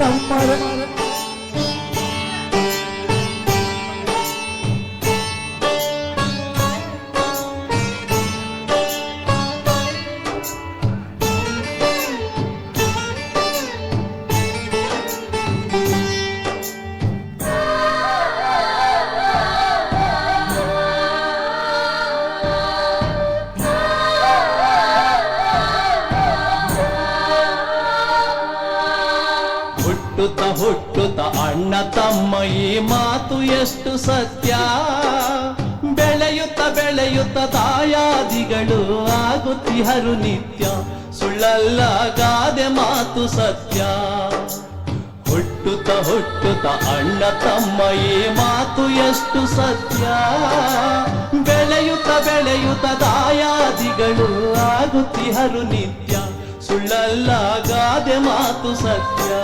ತಮ್ಮರ ಹುಟ್ಟುತ್ತ ಹುಟ್ಟುತ್ತ ಅಣ್ಣ ತಮ್ಮ ಈ ಮಾತು ಎಷ್ಟು ಸತ್ಯ? ಬೆಳೆಯುತ್ತ ಬೆಳೆಯುತ್ತ ತಾಯಾದಿಗಳು ಆಗುತ್ತಿಹರು ನಿತ್ಯ. ಸುಳ್ಳಲ್ಲ ಗಾದೆ ಮಾತು ಸತ್ಯ. ಹುಟ್ಟುತ್ತ ಹುಟ್ಟುತ್ತ ಅಣ್ಣ ತಮ್ಮ ಈ ಮಾತು ಎಷ್ಟು ಸತ್ಯ? ಬೆಳೆಯುತ್ತ ಬೆಳೆಯುತ್ತ ದಾಯಾದಿಗಳು ಆಗುತ್ತಿಹರು ನಿತ್ಯ. ಸುಳ್ಳಲ್ಲ ಗಾದೆ ಮಾತು ಸತ್ಯ.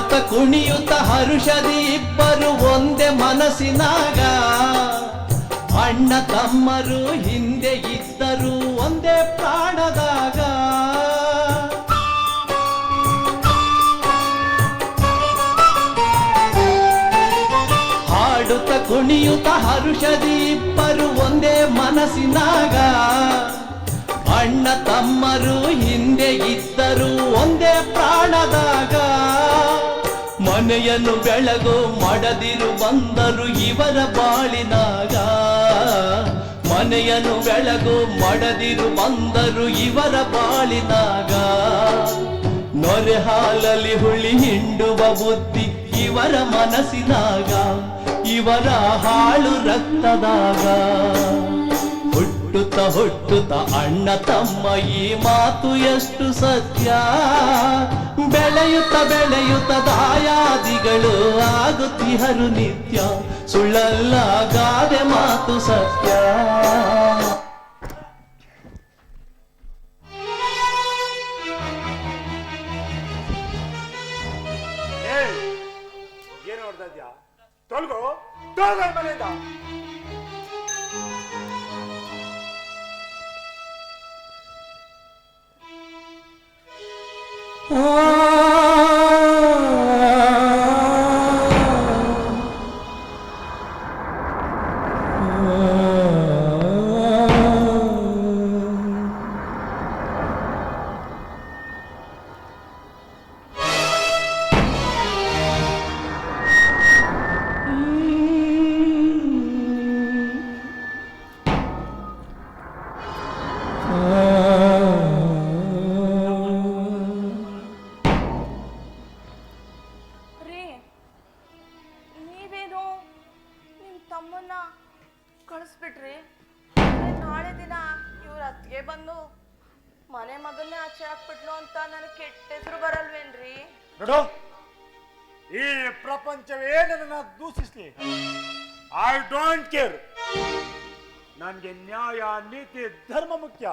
ಹಾಡುತ್ತ ಕುಣಿಯುತ್ತ ಹರುಷದಿ ಇಬ್ಬರು ಒಂದೇ ಮನಸ್ಸಿನಾಗ. ಅಣ್ಣ ತಮ್ಮರು ಹಿಂದೆ ಇದ್ದರು ಒಂದೇ ಪ್ರಾಣದಾಗ. ಹಾಡುತ್ತ ಕುಣಿಯುತ್ತ ಹರುಷದಿ ಇಬ್ಬರು ಒಂದೇ ಮನಸ್ಸಿನಾಗ. ಅಣ್ಣ ತಮ್ಮರು ಹಿಂದೆ ಇದ್ದರು ಮನೆಯನ್ನು ಬೆಳಗು ಮಡದಿರು ಬಂದರು ಇವರ ಬಾಳಿನಾಗ. ಮನೆಯನ್ನು ಬೆಳಗು ಮಡದಿರು ಬಂದರು ಇವರ ಬಾಳಿನಾಗ. ನೊರೆ ಹಾಲಲ್ಲಿ ಹುಳಿ ಹಿಂಡುವ ಬುದ್ಧಿ ಇವರ ಮನಸ್ಸಿನಾಗ. ಇವರ ಹಾಳು ರಕ್ತದಾಗ. ಹುಟ್ಟುತ್ತ ಹುಟ್ಟುತ್ತ ಅಣ್ಣ ತಮ್ಮ ಈ ಮಾತು ಎಷ್ಟು ಸತ್ಯ? ಬೆಳೆಯುತ್ತ ಬೆಳೆಯುತ್ತ ದಾಯಾದಿಗಳು ಆಗುತ್ತಿಹರು ನಿತ್ಯ. ಸುಳ್ಳಲ್ಲ ಗಾದೆ ಮಾತು ಸತ್ಯ. ಏನು ನೋಡ್ತಾ ಇದ್ಯಾ? ತೊಲ್ಗೋ ತೊಳ್ಗೋ ಮನೆಯಿಂದ. Oh. ಕಳಿಸ್ಬಿಟ್ರಿ. ನಾಳೆ ದಿನ ಇವ್ರ ಅತ್ತಿಗೆ ಬಂದು ಮನೆ ಮಗನ್ನೇ ಆಚೆ ಹಾಕ್ಬಿಟ್ಲು ಅಂತ ನನಗೆ ಕೆಟ್ಟ ಹೆಸರು ಬರಲ್ವೇನ್ರಿ? ನೋಡು, ಈ ಪ್ರಪಂಚವೇ ನನ್ನ ದೂಷಿಸ್ಲಿ. ಐ ಡೋಂಟ್ ಕೇರ್ ನನ್ಗೆ ನ್ಯಾಯ, ನೀತಿ, ಧರ್ಮ ಮುಖ್ಯ.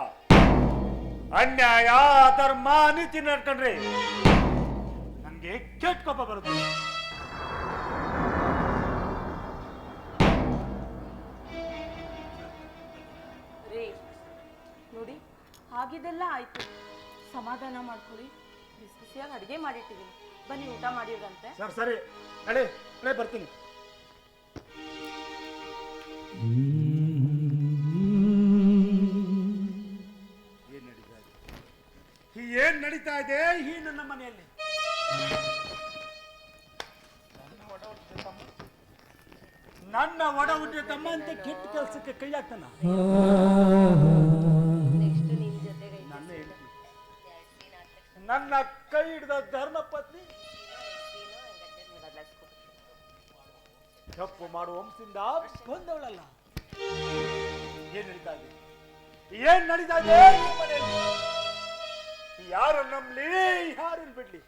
ಅನ್ಯಾಯ ಧರ್ಮ ನೀತಿ ನಡ್ಕೊಂಡ್ರಿ ನನ್ಗೆ ಕೆಟ್ಟ ಕೋಪ ಬರುತ್ತೆ. ಆಗಿದೆಲ್ಲ ಆಯ್ತು. ಸಮಾಧಾನ ಮಾಡ್ಕೊಳ್ಳಿ. ಬಿಸಿ ಬಿಸಿಯಾಗಿ ಅಡುಗೆ ಮಾಡಿಟ್ಟಿದ್ದೀನಿ. ಬನ್ನಿ ಊಟ ಮಾಡಿರಂತೆ ಸರ್ ಸರಿ. ನಡಿ ನಡಿ ಬರ್ತೀನಿ. ಏನ್ ನಡೀತಾ ಇದೆ ಏನ್ ನಡೀತಾ ಇದೆ? ಈ ನನ್ನ ಮನೆಯಲ್ಲಿ. ನನ್ನ ಒಡ ಹುಟ್ಟಿದ ತಮ್ಮ ನನ್ನ ಒಡ ಹುಟ್ಟಿದ ತಮ್ಮ ಅಂತ ಕೆಟ್ಟ ಕೆಲಸಕ್ಕೆ ಕೈ ಹಾಕ್ತಾನ ನನ್ನ ಕೈ ಹಿಡಿದ ಧರ್ಮ ಪತ್ನಿ. ತಪ್ಪು ಮಾಡುವ ವಂಶದಿಂದ ಬಂದವಳಲ್ಲ. ಏನ್ ನಡೀತಾ ಇದೆ? ಏನ್ ನಡೀತಾ ಇದೆ ಯಾರು ನಂಬ್ಲಿ? ಯಾರು ಬಿಡ್ಲಿ?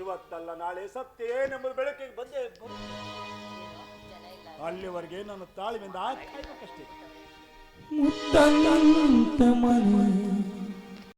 ಇವತ್ತಲ್ಲ, ನಾಳೆ ಸತ್ಯ ಏನೆಂಬುದು ಬೆಳಕಿಗೆ ಬಂದೇ ಅಲ್ಲಿವರೆಗೆ ಅಲ್ಲಿವರೆಗೆ ನನ್ನ ತಾಳ್ಮೆಯಿಂದ ಕಾಯ್ಬೇಕಷ್ಟೇ முத்தன் தமனே